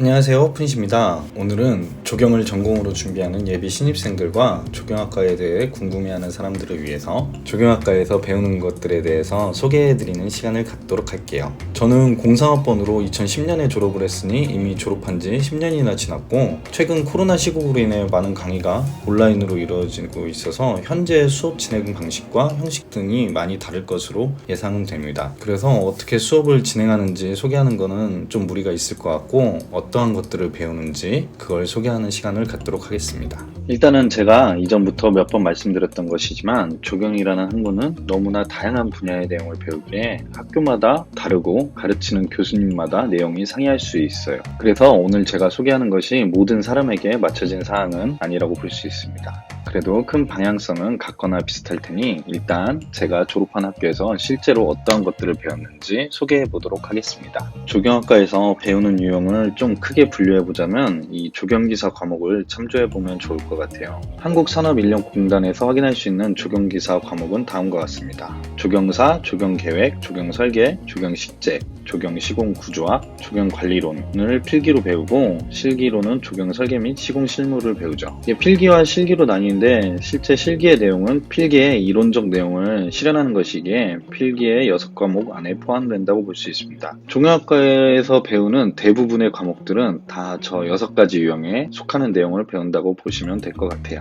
안녕하세요 오픈시입니다. 오늘은 조경을 전공으로 준비하는 예비 신입생들과 조경학과에 대해 궁금해하는 사람들을 위해서 조경학과에서 배우는 것들에 대해서 소개해드리는 시간을 갖도록 할게요. 저는 공상학번으로 2010년에 졸업을 했으니 이미 졸업한 지 10년이나 지났고 최근 코로나 시국으로 인해 많은 강의가 온라인으로 이루어지고 있어서 현재 수업 진행 방식과 형식 등이 많이 다를 것으로 예상됩니다. 그래서 어떻게 수업을 진행하는지 소개하는 거는 좀 무리가 있을 것 같고 어떠한 것들을 배우는지 그걸 소개하는 시간을 갖도록 하겠습니다. 일단은 제가 이전부터 몇 번 말씀드렸던 것이지만 조경이라는 학문은 너무나 다양한 분야의 내용을 배우기에 학교마다 다르고 가르치는 교수님마다 내용이 상이할 수 있어요. 그래서 오늘 제가 소개하는 것이 모든 사람에게 맞춰진 사항은 아니라고 볼 수 있습니다. 그래도 큰 방향성은 같거나 비슷할 테니 일단 제가 졸업한 학교에서 실제로 어떠한 것들을 배웠는지 소개해 보도록 하겠습니다. 조경학과에서 배우는 유형을 좀 크게 분류해 보자면 이 조경기사 과목을 참조해 보면 좋을 것 같아요. 한국산업인력공단에서 확인할 수 있는 조경기사 과목은 다음과 같습니다. 조경사, 조경계획, 조경설계, 조경식재, 조경시공구조학, 조경관리론을 필기로 배우고 실기로는 조경설계 및 시공실무를 배우죠. 필기와 실기로 나뉘는 데 실제 실기의 내용은 필기의 이론적 내용을 실현하는 것이기에 필기의 6과목 안에 포함된다고 볼 수 있습니다. 종합과에서 배우는 대부분의 과목들은 다 저 6가지 유형에 속하는 내용을 배운다고 보시면 될 것 같아요.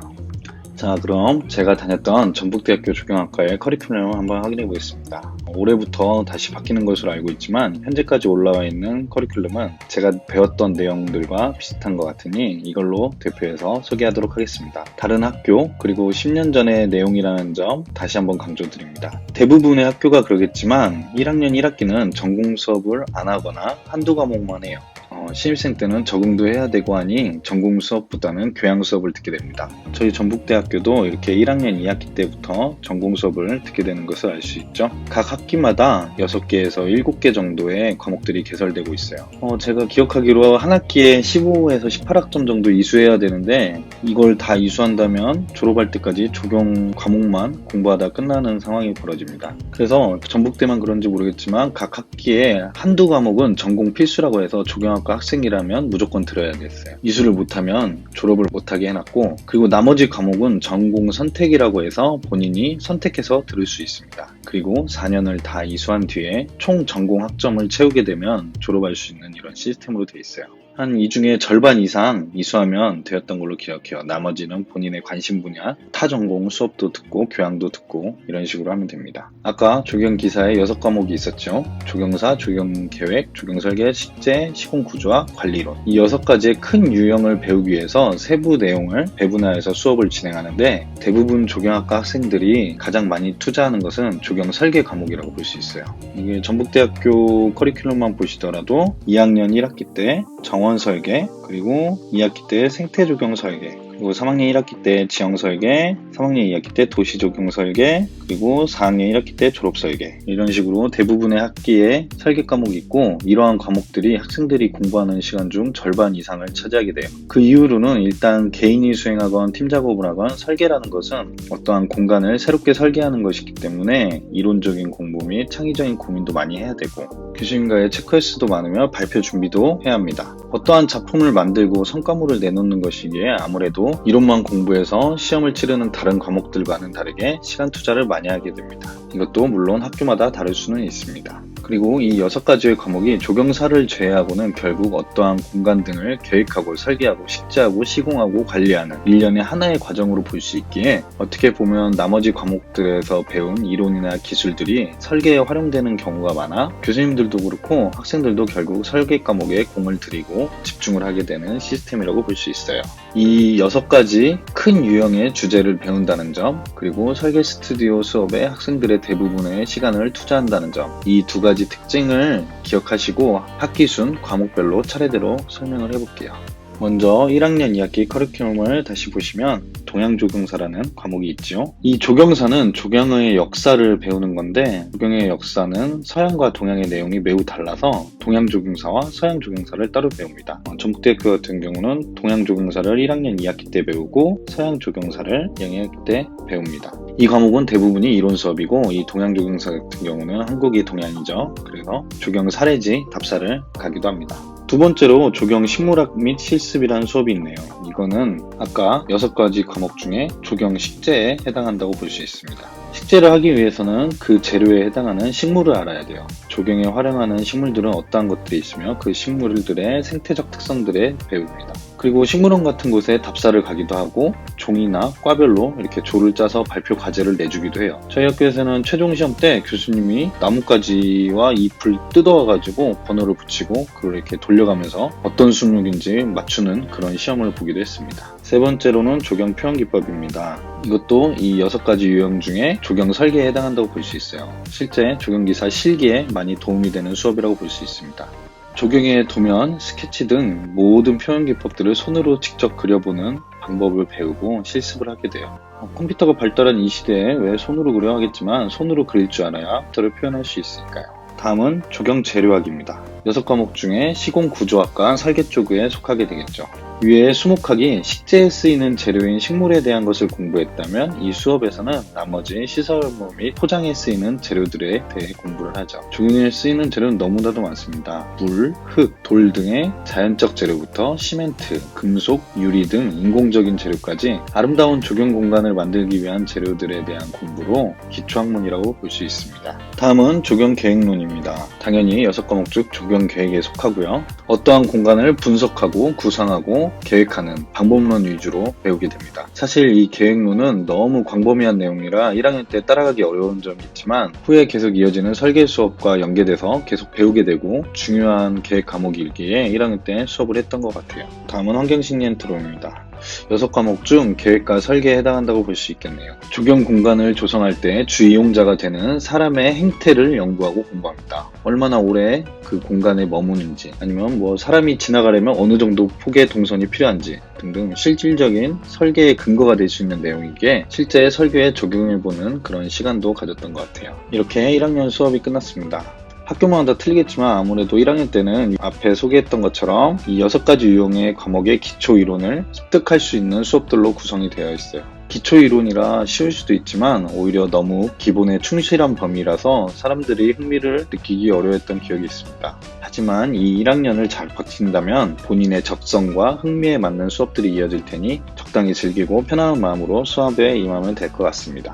자, 그럼 제가 다녔던 전북대학교 조경학과의 커리큘럼을 한번 확인해 보겠습니다. 올해부터 다시 바뀌는 것으로 알고 있지만 현재까지 올라와 있는 커리큘럼은 제가 배웠던 내용들과 비슷한 것 같으니 이걸로 대표해서 소개하도록 하겠습니다. 다른 학교 그리고 10년 전의 내용이라는 점 다시 한번 강조드립니다. 대부분의 학교가 그러겠지만 1학년 1학기는 전공 수업을 안 하거나 한두 과목만 해요. 어, 신입생 때는 적응도 해야 되고 하니 전공 수업보다는 교양 수업을 듣게 됩니다. 저희 전북대학교도 이렇게 1학년 2학기 때부터 전공 수업을 듣게 되는 것을 알 수 있죠. 각 학기마다 6개에서 7개 정도의 과목들이 개설되고 있어요. 어, 제가 기억하기로 한 학기에 15에서 18학점 정도 이수해야 되는데 이걸 다 이수한다면 졸업할 때까지 조경 과목만 공부하다 끝나는 상황이 벌어집니다. 그래서 전북대만 그런지 모르겠지만 각 학기에 한두 과목은 전공 필수라고 해서 조경학 과 학생이라면 무조건 들어야겠어요. 이수를 못하면 졸업을 못하게 해놨고 그리고 나머지 과목은 전공 선택이라고 해서 본인이 선택해서 들을 수 있습니다. 그리고 4년을 다 이수한 뒤에 총 전공 학점을 채우게 되면 졸업할 수 있는 이런 시스템으로 되어 있어요. 한 이 중에 절반 이상 이수하면 되었던 걸로 기억해요. 나머지는 본인의 관심 분야, 타 전공 수업도 듣고 교양도 듣고 이런 식으로 하면 됩니다. 아까 조경 기사에 6과목이 있었죠. 조경사, 조경계획, 조경설계, 식재, 시공구조학, 관리론. 이 6가지의 큰 유형을 배우기 위해서 세부 내용을 배분화해서 수업을 진행하는데 대부분 조경학과 학생들이 가장 많이 투자하는 것은 조경 설계 과목이라고 볼 수 있어요. 이게 전북대학교 커리큘럼만 보시더라도 2학년 1학기 때 정원 설계, 그리고 2학기 때 생태 조경 설계, 그리고 3학년 1학기 때 지형 설계, 3학년 2학기 때 도시 조경 설계, 그리고 4학년 1학기 때 졸업 설계 이런 식으로 대부분의 학기에 설계 과목이 있고 이러한 과목들이 학생들이 공부하는 시간 중 절반 이상을 차지하게 돼요. 그 이후로는 일단 개인이 수행하건 팀 작업을 하건 설계라는 것은 어떠한 공간을 새롭게 설계하는 것이기 때문에 이론적인 공부 및 창의적인 고민도 많이 해야 되고 교수님과의 체크리스트도 많으며 발표 준비도 해야 합니다. 어떠한 작품을 만들고 성과물을 내놓는 것이기에 아무래도 이론만 공부해서 시험을 치르는 다른 과목들과는 다르게 시간 투자를 많이 하게 됩니다. 이것도 물론 학교마다 다를 수는 있습니다. 그리고 이 여섯 가지의 과목이 조경사를 제외하고는 결국 어떠한 공간 등을 계획하고 설계하고 식재하고 시공하고 관리하는 일련의 하나의 과정으로 볼 수 있기에 어떻게 보면 나머지 과목들에서 배운 이론이나 기술들이 설계에 활용되는 경우가 많아 교수님들도 그렇고 학생들도 결국 설계 과목에 공을 들이고 집중을 하게 되는 시스템이라고 볼 수 있어요. 이 여섯 가지 큰 유형의 주제를 배운다는 점, 그리고 설계 스튜디오 수업에 학생들의 대부분의 시간을 투자한다는 점, 이 두 가지 특징을 기억하시고 학기 순 과목별로 차례대로 설명을 해볼게요. 먼저 1학년 2학기 커리큘럼을 다시 보시면 동양조경사라는 과목이 있죠. 이 조경사는 조경의 역사를 배우는 건데 조경의 역사는 서양과 동양의 내용이 매우 달라서 동양조경사와 서양조경사를 따로 배웁니다. 어, 전북대학교 같은 경우는 동양조경사를 1학년 2학기 때 배우고 서양조경사를 2학기 때 배웁니다. 이 과목은 대부분이 이론 수업이고 이 동양조경사 같은 경우는 한국이 동양이죠. 그래서 조경 사례지 답사를 가기도 합니다. 두 번째로 조경 식물학 및 실습이라는 수업이 있네요. 이거는 아까 여섯 가지 과목 중에 조경 식재에 해당한다고 볼 수 있습니다. 식재를 하기 위해서는 그 재료에 해당하는 식물을 알아야 돼요. 조경에 활용하는 식물들은 어떠한 것들이 있으며 그 식물들의 생태적 특성들에 배웁니다. 그리고 식물원 같은 곳에 답사를 가기도 하고 종이나 과별로 이렇게 조를 짜서 발표 과제를 내주기도 해요. 저희 학교에서는 최종 시험 때 교수님이 나뭇가지와 잎을 뜯어와가지고 번호를 붙이고 그걸 이렇게 돌려가면서 어떤 순육인지 맞추는 그런 시험을 보기도 했습니다. 세 번째로는 조경 표현 기법입니다. 이것도 이 여섯 가지 유형 중에 조경 설계에 해당한다고 볼 수 있어요. 실제 조경 기사 실기에 많이 도움이 되는 수업이라고 볼 수 있습니다. 조경의 도면, 스케치 등 모든 표현 기법들을 손으로 직접 그려보는 방법을 배우고 실습을 하게 돼요. 어, 컴퓨터가 발달한 이 시대에 왜 손으로 그려 하겠지만 손으로 그릴 줄 알아야 컴퓨터를 표현할 수 있으니까요. 다음은 조경 재료학입니다. 여섯 과목 중에 시공 구조학과 설계 쪽에 속하게 되겠죠. 위에 수목학이 식재에 쓰이는 재료인 식물에 대한 것을 공부했다면 이 수업에서는 나머지 시설물 및 포장에 쓰이는 재료들에 대해 공부를 하죠. 조경에 쓰이는 재료는 너무나도 많습니다. 물, 흙, 돌 등의 자연적 재료부터 시멘트, 금속, 유리 등 인공적인 재료까지 아름다운 조경 공간을 만들기 위한 재료들에 대한 공부로 기초학문이라고 볼 수 있습니다. 다음은 조경 계획론입니다. 당연히 여섯 과목 중 조경 계획에 속하고요. 어떠한 공간을 분석하고 구상하고 계획하는 방법론 위주로 배우게 됩니다. 사실 이 계획론은 너무 광범위한 내용이라 1학년 때 따라가기 어려운 점이 있지만 후에 계속 이어지는 설계 수업과 연계돼서 계속 배우게 되고 중요한 계획 과목이기에 1학년 때 수업을 했던 것 같아요. 다음은 환경식리엔 트로입니다. 여섯 과목 중 계획과 설계에 해당한다고 볼 수 있겠네요. 조경 공간을 조성할 때 주이용자가 되는 사람의 행태를 연구하고 공부합니다. 얼마나 오래 그 공간에 머무는지 아니면 뭐 사람이 지나가려면 어느 정도 폭의 동선이 필요한지 등등 실질적인 설계의 근거가 될 수 있는 내용이기에 실제 설계에 적용해보는 그런 시간도 가졌던 것 같아요. 이렇게 1학년 수업이 끝났습니다. 학교마다 틀리겠지만 아무래도 1학년 때는 앞에 소개했던 것처럼 이 여섯 가지 유형의 과목의 기초 이론을 습득할 수 있는 수업들로 구성이 되어 있어요. 기초 이론이라 쉬울 수도 있지만 오히려 너무 기본에 충실한 범위라서 사람들이 흥미를 느끼기 어려웠던 기억이 있습니다. 하지만 이 1학년을 잘 버틴다면 본인의 적성과 흥미에 맞는 수업들이 이어질 테니 적당히 즐기고 편안한 마음으로 수업에 임하면 될 것 같습니다.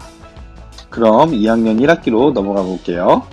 그럼 2학년 1학기로 넘어가 볼게요.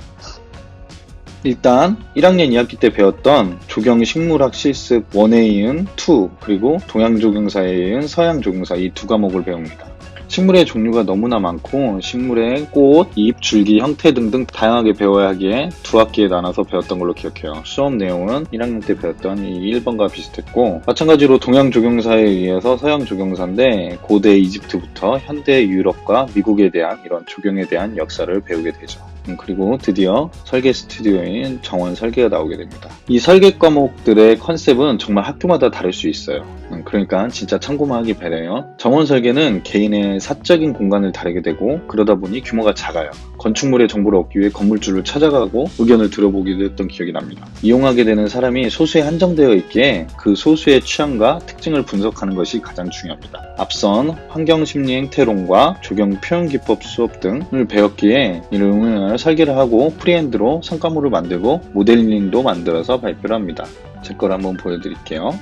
일단 1학년 2학기 때 배웠던 조경 식물학 실습 1에 이은 2 그리고 동양 조경사에 이은 서양 조경사 이 두 과목을 배웁니다. 식물의 종류가 너무나 많고 식물의 꽃, 잎, 줄기, 형태 등등 다양하게 배워야 하기에 두 학기에 나눠서 배웠던 걸로 기억해요. 수업 내용은 1학년 때 배웠던 이 1번과 비슷했고 마찬가지로 동양 조경사에 의해서 서양 조경사인데 고대 이집트부터 현대 유럽과 미국에 대한 이런 조경에 대한 역사를 배우게 되죠. 음, 그리고 드디어 설계 스튜디오인 정원 설계가 나오게 됩니다. 이 설계 과목들의 컨셉은 정말 학교마다 다를 수 있어요. 음, 그러니까 진짜 참고만 하기 바래요. 정원 설계는 개인의 사적인 공간을 다루게 되고 그러다 보니 규모가 작아요. 건축물의 정보를 얻기 위해 건물주를 찾아가고 의견을 들어보기도 했던 기억이 납니다. 이용하게 되는 사람이 소수에 한정되어 있기에 그 소수의 취향과 특징을 분석하는 것이 가장 중요합니다. 앞선 환경심리 행태론과 조경 표현 기법 수업 등을 배웠기에 이를 응용하 여 설계를 하고 프리핸드로 성과물을 만들고 모델링도 만들어서 발표를 합니다. 제 걸 한번 보여드릴게요.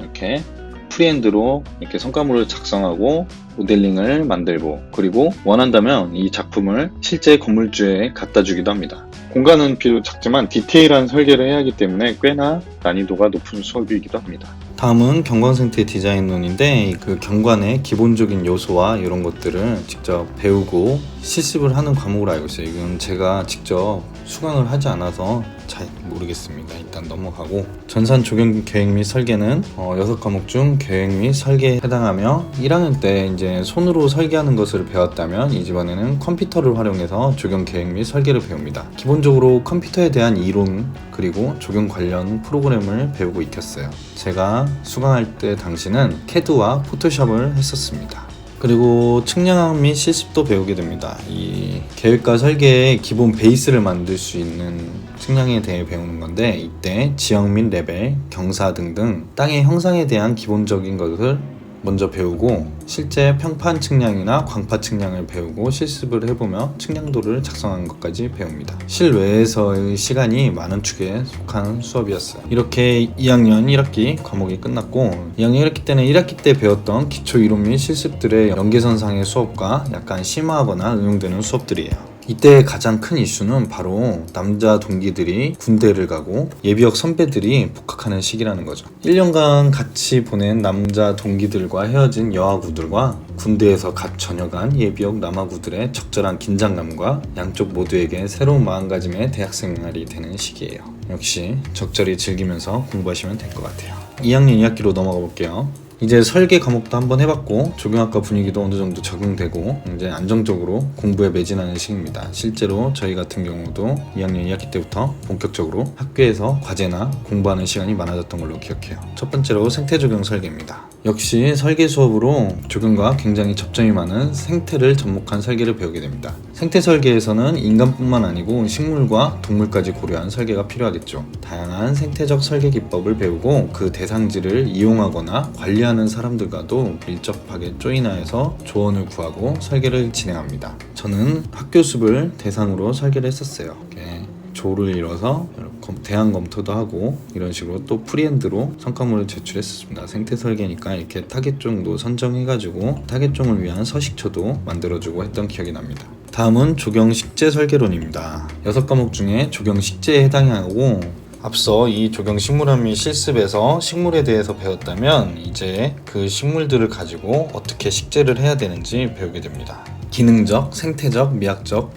이렇게 프리핸드로 이렇게 성과물을 작성하고 모델링을 만들고 그리고 원한다면 이 작품을 실제 건물주에 갖다 주기도 합니다. 공간은 비록 작지만 디테일한 설계를 해야 하기 때문에 꽤나 난이도가 높은 수업이기도 합니다. 다음은 경관생태 디자인론인데 그 경관의 기본적인 요소와 이런 것들을 직접 배우고 실습을 하는 과목으로 알고 있어요. 이건 제가 직접 수강을 하지 않아서 잘 모르겠습니다. 일단 넘어가고 전산 조경 계획 및 설계는 어, 6과목 중 계획 및 설계에 해당하며 1학년 때 이제 손으로 설계하는 것을 배웠다면 이집안에는 컴퓨터를 활용해서 조경 계획 및 설계를 배웁니다. 기본적으로 컴퓨터에 대한 이론 그리고 조경 관련 프로그램을 배우고 익혔어요. 제가 수강할 때 당시는 캐드와 포토샵을 했었습니다. 그리고 측량학 및 실습도 배우게 됩니다. 이 계획과 설계의 기본 베이스를 만들 수 있는 측량에 대해 배우는 건데 이때 지형 및 레벨, 경사 등등 땅의 형상에 대한 기본적인 것을 먼저 배우고 실제 평판 측량이나 광파 측량을 배우고 실습을 해보며 측량도를 작성하는 것까지 배웁니다. 실외에서의 시간이 많은 축에 속한 수업이었어요. 이렇게 2학년 1학기 과목이 끝났고 2학년 1학기 때는 1학기 때 배웠던 기초 이론 및 실습들의 연계선상의 수업과 약간 심화하거나 응용되는 수업들이에요. 이때 가장 큰 이슈는 바로 남자 동기들이 군대를 가고 예비역 선배들이 복학하는 시기라는 거죠. 1년간 같이 보낸 남자 동기들과 헤어진 여하구들과 군대에서 갓 전역한 예비역 남하구들의 적절한 긴장감과 양쪽 모두에게 새로운 마음가짐의 대학생 생활이 되는 시기예요. 역시 적절히 즐기면서 공부하시면 될 것 같아요. 2학년 2학기로 넘어가 볼게요. 이제 설계 과목도 한번 해봤고 조경학과 분위기도 어느 정도 적응되고 이제 안정적으로 공부에 매진하는 시기입니다. 실제로 저희 같은 경우도 2학년 2학기 때부터 본격적으로 학교에서 과제나 공부하는 시간이 많아졌던 걸로 기억해요. 첫 번째로 생태 조경 설계입니다. 역시 설계 수업으로 조경과 굉장히 접점이 많은 생태를 접목한 설계를 배우게 됩니다. 생태 설계에서는 인간뿐만 아니고 식물과 동물까지 고려한 설계가 필요하겠죠. 다양한 생태적 설계 기법을 배우고 그 대상지를 이용하거나 관리하는 사람들과도 밀접하게 조인하여서 조언을 구하고 설계를 진행합니다. 저는 학교 숲을 대상으로 설계를 했었어요. 이렇게 조를 이뤄서 검- 대안 검토도 하고 이런 식으로 또 프리핸드로 성과물을 제출했었습니다. 생태 설계니까 이렇게 타겟종도 선정해가지고 타겟종을 위한 서식초도 만들어주고 했던 기억이 납니다. 다음은 조경 식재 설계론입니다. 여섯 과목 중에 조경 식재에 해당이 하고 앞서 이 조경 식물학 및 실습에서 식물에 대해서 배웠다면 이제 그 식물들을 가지고 어떻게 식재를 해야 되는지 배우게 됩니다. 기능적, 생태적, 미학적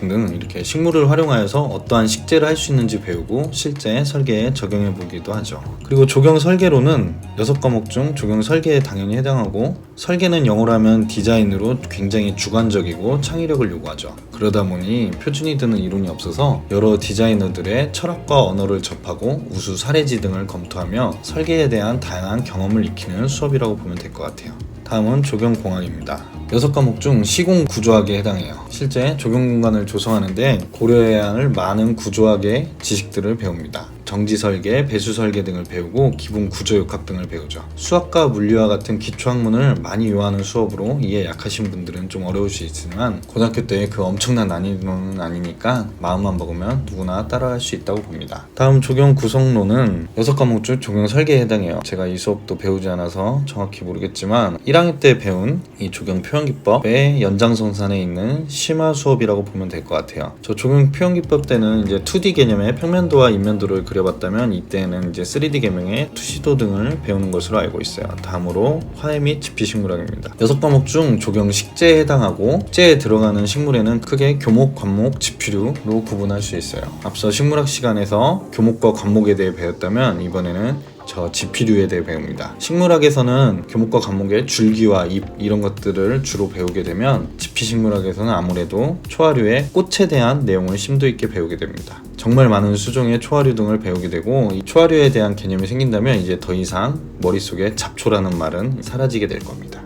등등 이렇게 식물을 활용하여서 어떠한 식재를 할 수 있는지 배우고 실제 설계에 적용해 보기도 하죠. 그리고 조경 설계로는 여섯 과목 중 조경 설계에 당연히 해당하고 설계는 영어로 하면 디자인으로 굉장히 주관적이고 창의력을 요구하죠. 그러다 보니 표준이 드는 이론이 없어서 여러 디자이너들의 철학과 언어를 접하고 우수 사례지 등을 검토하며 설계에 대한 다양한 경험을 익히는 수업이라고 보면 될 것 같아요. 다음은 조경공학입니다. 여섯 과목 중 시공 구조학에 해당해요. 실제 조경 공간을 조성하는데 고려해야 할 많은 구조학의 지식들을 배웁니다. 정지 설계, 배수 설계 등을 배우고 기본 구조 역학 등을 배우죠. 수학과 물리와 같은 기초 학문을 많이 요하는 수업으로 이해 약하신 분들은 좀 어려울 수 있지만 고등학교 때 그 엄청난 난이도는 아니니까 마음만 먹으면 누구나 따라할 수 있다고 봅니다. 다음 조경 구성론은 여섯 과목 중 조경 설계에 해당해요. 제가 이 수업도 배우지 않아서 정확히 모르겠지만 1학년 때 배운 이 조경 표현 기법의 연장선상에 있는 심화 수업이라고 보면 될 것 같아요. 저 조경 표현 기법 때는 이제 2D 개념의 평면도와 인면도를 그려 봤다면 이때는 이제 3D 개념의 투시도 등을 배우는 것으로 알고 있어요. 다음으로 화해 및 지피 식물학입니다. 여섯 과목 중 조경 식재에 해당하고 식재에 들어가는 식물에는 크게 교목, 관목, 지피류로 구분할 수 있어요. 앞서 식물학 시간에서 교목과 관목에 대해 배웠다면 이번에는 저 지피류에 대해 배웁니다. 식물학에서는 교목과 관목의 줄기와 잎 이런 것들을 주로 배우게 되면 지피식물학에서는 아무래도 초하류의 꽃에 대한 내용을 심도 있게 배우게 됩니다. 정말 많은 수종의 초하류 등을 배우게 되고 이 초하류에 대한 개념이 생긴다면 이제 더 이상 머릿속에 잡초라는 말은 사라지게 될 겁니다.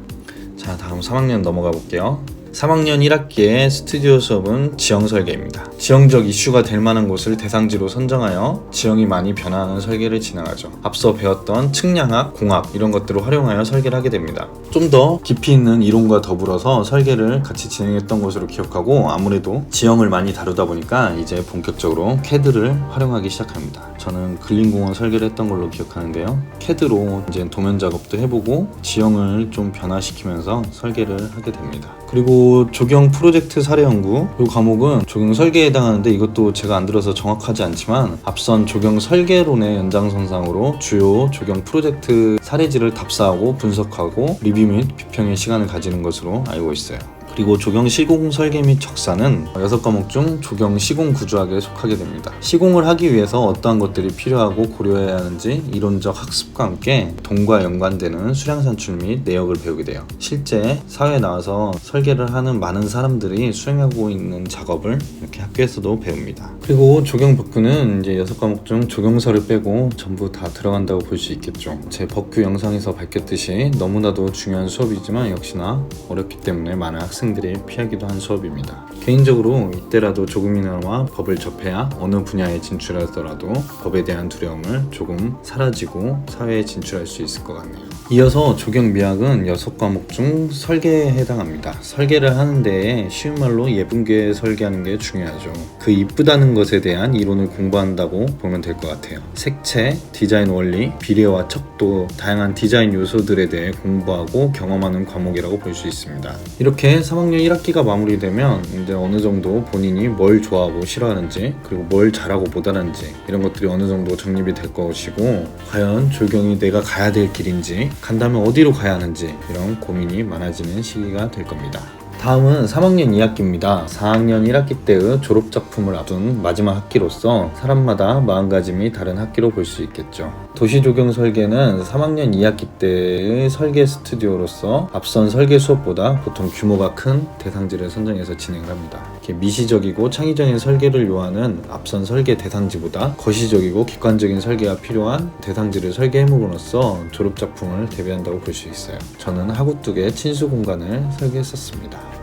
자, 다음 3학년 넘어가 볼게요. 3학년 1학기의 스튜디오 수업은 지형 설계입니다. 지형적 이슈가 될 만한 곳을 대상지로 선정하여 지형이 많이 변화하는 설계를 진행하죠. 앞서 배웠던 측량학, 공학 이런 것들을 활용하여 설계를 하게 됩니다. 좀 더 깊이 있는 이론과 더불어서 설계를 같이 진행했던 것으로 기억하고 아무래도 지형을 많이 다루다 보니까 이제 본격적으로 CAD를 활용하기 시작합니다. 저는 근린공원 설계를 했던 걸로 기억하는데요. CAD로 이제 도면 작업도 해보고 지형을 좀 변화시키면서 설계를 하게 됩니다. 그리고 조경 프로젝트 사례 연구 이 과목은 조경 설계에 해당하는데 이것도 제가 안 들어서 정확하지 않지만 앞선 조경 설계론의 연장선상으로 주요 조경 프로젝트 사례지를 답사하고 분석하고 리뷰 및 비평의 시간을 가지는 것으로 알고 있어요. 그리고 조경 시공 설계 및 적사는 여섯 과목 중 조경 시공 구조학에 속하게 됩니다. 시공을 하기 위해서 어떠한 것들이 필요하고 고려해야 하는지 이론적 학습과 함께 돈과 연관되는 수량 산출 및 내역을 배우게 돼요. 실제 사회에 나와서 설계를 하는 많은 사람들이 수행하고 있는 작업을 이렇게 학교에서도 배웁니다. 그리고 조경 복구는 이제 여섯 과목 중 조경서를 빼고 전부 다 들어간다고 볼 수 있겠죠. 제 복구 영상에서 밝혔듯이 너무나도 중요한 수업이지만 역시나 어렵기 때문에 많은 학생 학생들이 피하기도 한 수업입니다. 개인적으로 이때라도 조금이나마 법을 접해야 어느 분야에 진출하더라도 법에 대한 두려움을 조금 사라지고 사회에 진출할 수 있을 것 같네요. 이어서 조경미학은 6과목 중 설계에 해당합니다. 설계를 하는 데에 쉬운 말로 예쁜 게 설계하는 게 중요하죠. 그 이쁘다는 것에 대한 이론을 공부한다고 보면 될 것 같아요. 색채, 디자인 원리, 비례와 척도, 다양한 디자인 요소들에 대해 공부하고 경험하는 과목이라고 볼 수 있습니다. 이렇게 3학년 1학기가 마무리되면 이제 어느 정도 본인이 뭘 좋아하고 싫어하는지 그리고 뭘 잘하고 못하는지 이런 것들이 어느 정도 정립이 될 것이고 과연 조경이 내가 가야 될 길인지 간다면 어디로 가야 하는지 이런 고민이 많아지는 시기가 될 겁니다. 다음은 3학년 2학기입니다. 4학년 1학기 때의 졸업 작품을 앞둔 마지막 학기로서 사람마다 마음가짐이 다른 학기로 볼 수 있겠죠. 도시조경 설계는 3학년 2학기 때의 설계 스튜디오로서 앞선 설계 수업보다 보통 규모가 큰 대상지를 선정해서 진행을 합니다. 이렇게 미시적이고 창의적인 설계를 요하는 앞선 설계 대상지보다 거시적이고 객관적인 설계가 필요한 대상지를 설계해므로써 졸업 작품을 대비한다고 볼 수 있어요. 저는 하구뚝의 친수 공간을 설계했었습니다.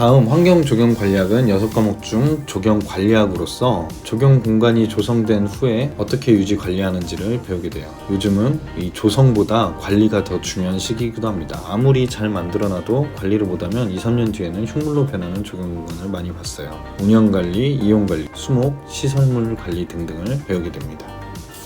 다음 환경 조경 관리학은 6과목 중 조경 관리학으로서 조경 공간이 조성된 후에 어떻게 유지 관리하는지를 배우게 돼요. 요즘은 이 조성보다 관리가 더 중요한 시기이기도 합니다. 아무리 잘 만들어놔도 관리를 못하면 2, 3년 뒤에는 흉물로 변하는 조경 공간을 많이 봤어요. 운영 관리, 이용 관리, 수목, 시설물 관리 등등을 배우게 됩니다.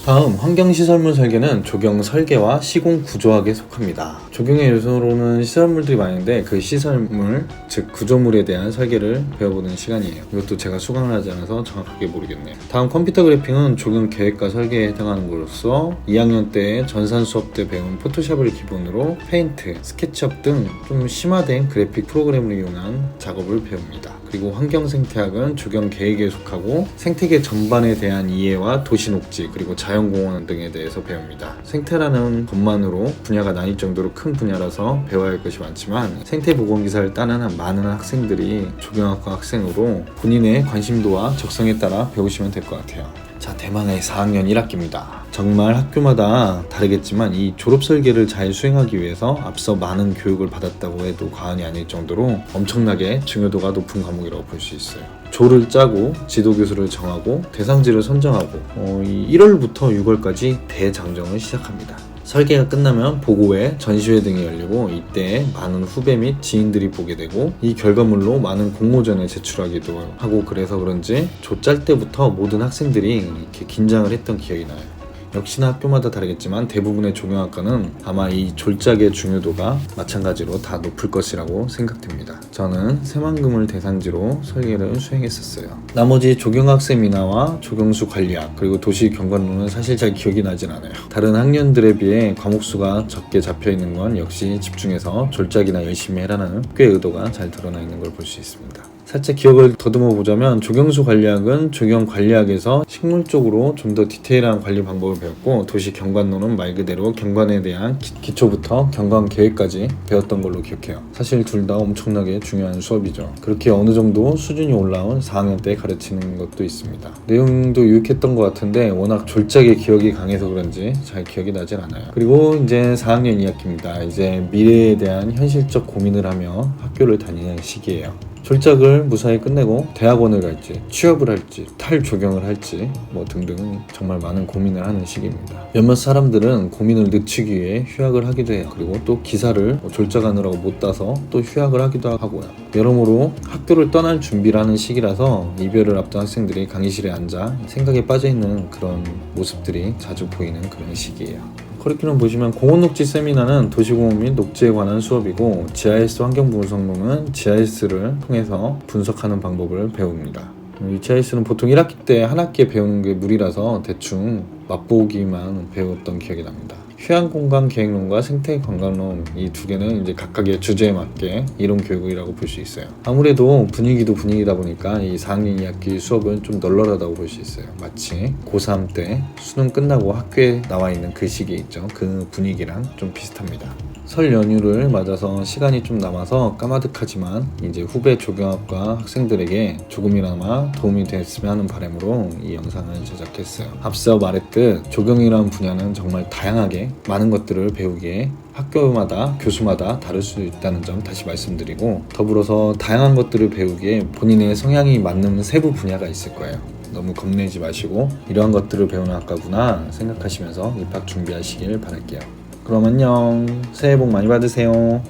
다음 환경시설물 설계는 조경 설계와 시공 구조학에 속합니다. 조경의 요소로는 시설물들이 많은데 그 시설물, 즉 구조물에 대한 설계를 배워보는 시간이에요. 이것도 제가 수강을 하지 않아서 정확하게 모르겠네요. 다음 컴퓨터 그래핑은 조경 계획과 설계에 해당하는 것으로서 2학년 때 전산 수업 때 배운 포토샵을 기본으로 페인트, 스케치업 등 좀 심화된 그래픽 프로그램을 이용한 작업을 배웁니다. 그리고 환경생태학은 조경 계획에 속하고 생태계 전반에 대한 이해와 도시 녹지 그리고 자연공원 등에 대해서 배웁니다. 생태라는 것만으로 분야가 나뉠 정도로 큰 분야라서 배워야 할 것이 많지만 생태보건기사를 따는 많은 학생들이 조경학과 학생으로 본인의 관심도와 적성에 따라 배우시면 될 것 같아요. 자, 대망의 4학년 1학기입니다. 정말 학교마다 다르겠지만 이 졸업 설계를 잘 수행하기 위해서 앞서 많은 교육을 받았다고 해도 과언이 아닐 정도로 엄청나게 중요도가 높은 과목이라고 볼 수 있어요. 조를 짜고 지도 교수를 정하고 대상지를 선정하고 어, 이 1월부터 6월까지 대장정을 시작합니다. 설계가 끝나면 보고회, 전시회 등이 열리고 이때 많은 후배 및 지인들이 보게 되고 이 결과물로 많은 공모전에 제출하기도 하고 그래서 그런지 조짤 때부터 모든 학생들이 이렇게 긴장을 했던 기억이 나요. 역시나 학교마다 다르겠지만 대부분의 조경학과는 아마 이 졸작의 중요도가 마찬가지로 다 높을 것이라고 생각됩니다. 저는 새만금을 대상지로 설계를 수행했었어요. 나머지 조경학 세미나와 조경수 관리학 그리고 도시 경관론은 사실 잘 기억이 나진 않아요. 다른 학년들에 비해 과목 수가 적게 잡혀 있는 건 역시 집중해서 졸작이나 열심히 해라는 꽤 의도가 잘 드러나 있는 걸 볼 수 있습니다. 살짝 기억을 더듬어 보자면 조경수 관리학은 조경 관리학에서 식물 쪽으로 좀 더 디테일한 관리 방법을 배웠고 도시 경관론은 말 그대로 경관에 대한 기, 초부터 경관 계획까지 배웠던 걸로 기억해요. 사실 둘 다 엄청나게 중요한 수업이죠. 그렇게 어느 정도 수준이 올라온 4학년 때 가르치는 것도 있습니다. 내용도 유익했던 것 같은데 워낙 졸작의 기억이 강해서 그런지 잘 기억이 나질 않아요. 그리고 이제 4학년 2학기입니다. 이제 미래에 대한 현실적 고민을 하며 학교를 다니는 시기예요. 졸작을 무사히 끝내고 대학원을 갈지 취업을 할지 탈조경을 할지 뭐 등등 정말 많은 고민을 하는 시기입니다. 몇몇 사람들은 고민을 늦추기 위해 휴학을 하기도 해요. 그리고 또 기사를 뭐 졸작하느라고 못 따서 또 휴학을 하기도 하고요. 여러모로 학교를 떠날 준비를 하는 시기라서 이별을 앞둔 학생들이 강의실에 앉아 생각에 빠져 있는 그런 모습들이 자주 보이는 그런 시기예요. 커리큘럼 보시면 공원 녹지 세미나는 도시공원 및 녹지에 관한 수업이고 GIS 환경 분석론은 GIS를 통해서 분석하는 방법을 배웁니다. 이 GIS는 보통 1학기 때 한 학기에 배우는 게 무리라서 대충 맛보기만 배웠던 기억이 납니다. 휴양공간 계획론과 생태관광론 이 두 개는 이제 각각의 주제에 맞게 이론 교육이라고 볼 수 있어요. 아무래도 분위기도 분위기다 보니까 이 4학년 2학기 수업은 좀 널널하다고 볼 수 있어요. 마치 고3 때 수능 끝나고 학교에 나와 있는 그 시기 있죠. 그 분위기랑 좀 비슷합니다. 설 연휴를 맞아서 시간이 좀 남아서 까마득하지만 이제 후배 조경학과 학생들에게 조금이나마 도움이 됐으면 하는 바람으로 이 영상을 제작했어요. 앞서 말했듯 조경이라는 분야는 정말 다양하게 많은 것들을 배우기에 학교마다 교수마다 다를 수 있다는 점 다시 말씀드리고 더불어서 다양한 것들을 배우기에 본인의 성향이 맞는 세부 분야가 있을 거예요. 너무 겁내지 마시고 이러한 것들을 배우는 학과구나 생각하시면서 입학 준비하시길 바랄게요. 그럼 안녕. 새해 복 많이 받으세요.